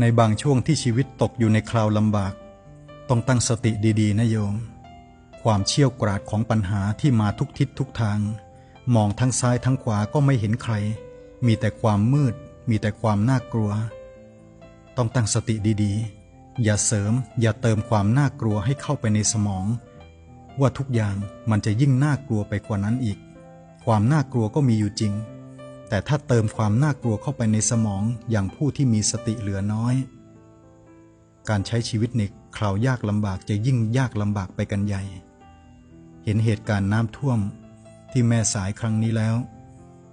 ในบางช่วงที่ชีวิตตกอยู่ในคราวลำบาก ต้องตั้งสติดีๆนะโยม ความเชี่ยวกราดของปัญหาที่มาทุกทิศทุกทาง มองทั้งซ้ายทั้งขวาก็ไม่เห็นใคร มีแต่ความมืด มีแต่ความน่ากลัว ต้องตั้งสติดีๆ อย่าเสริม อย่าเติมความน่ากลัวให้เข้าไปในสมอง ว่าทุกอย่างมันจะยิ่งน่ากลัวไปกว่านั้นอีก ความน่ากลัวก็มีอยู่จริง แต่ถ้าเติมความน่ากลัวเข้าไปในสมองอย่างผู้ที่มีสติเหลือน้อย การใช้ชีวิตในคราวยากลำบากจะยิ่งยากลำบากไปกันใหญ่ เห็นเหตุการณ์น้ำท่วมที่แม่สายครั้งนี้แล้ว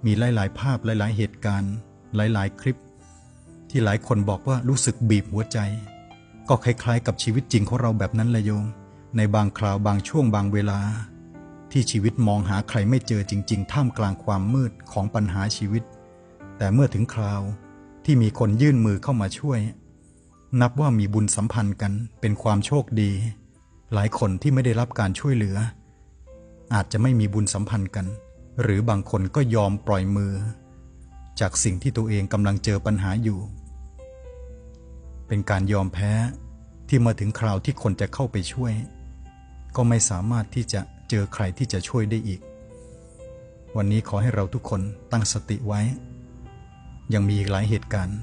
มีหลาย ๆ ภาพหลาย ๆ เหตุการณ์ หลาย ๆ คลิป ที่หลายคนบอกว่ารู้สึกบีบหัวใจ ก็คล้าย ๆ กับชีวิตจริงของเราแบบนั้นเลยโยม ในบางคราวบางช่วงบางเวลา ที่ชีวิตมองหาใครไม่เจอจริง ๆ ท่ามกลางความมืดของปัญหาชีวิต แต่เมื่อถึงคราวที่มีคนยื่นมือเข้ามาช่วย นับว่ามีบุญสัมพันธ์กันเป็นความโชคดี หลายคนที่ไม่ได้รับการช่วยเหลือ อาจจะไม่มีบุญสัมพันธ์กัน หรือบางคนก็ยอมปล่อยมือ จากสิ่งที่ตัวเองกำลังเจอปัญหาอยู่ เป็นการยอมแพ้ที่มาถึงคราวที่คนจะเข้าไปช่วย ก็ไม่สามารถที่จะ เจอใครที่จะช่วยได้อีก วันนี้ขอให้เราทุกคนตั้งสติไว้ ยังมีอีกหลายเหตุการณ์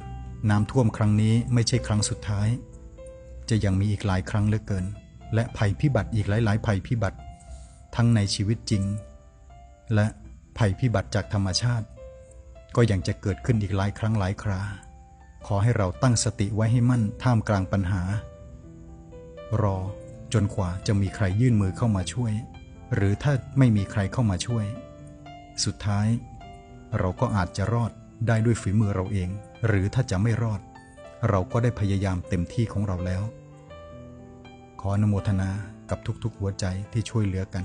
น้ำท่วมครั้งนี้ไม่ใช่ครั้งสุดท้าย จะยังมีอีกหลายครั้งเหลือเกิน และภัยพิบัติอีกหลาย ๆ ภัยพิบัติ ทั้งในชีวิตจริง และภัยพิบัติจากธรรมชาติ ก็ยังจะเกิดขึ้นอีกหลายครั้งหลายครา ขอให้เราตั้งสติไว้ให้มั่นท่ามกลางปัญหา รอจนกว่าจะมีใครยื่นมือเข้ามาช่วย หรือถ้าไม่มีใครเข้ามาช่วย สุดท้าย เราก็อาจจะรอดได้ด้วยฝีมือเราเอง หรือถ้าจะไม่รอด เราก็ได้พยายามเต็มที่ของเราแล้ว ขออนุโมทนากับทุกๆหัวใจที่ช่วยเหลือกัน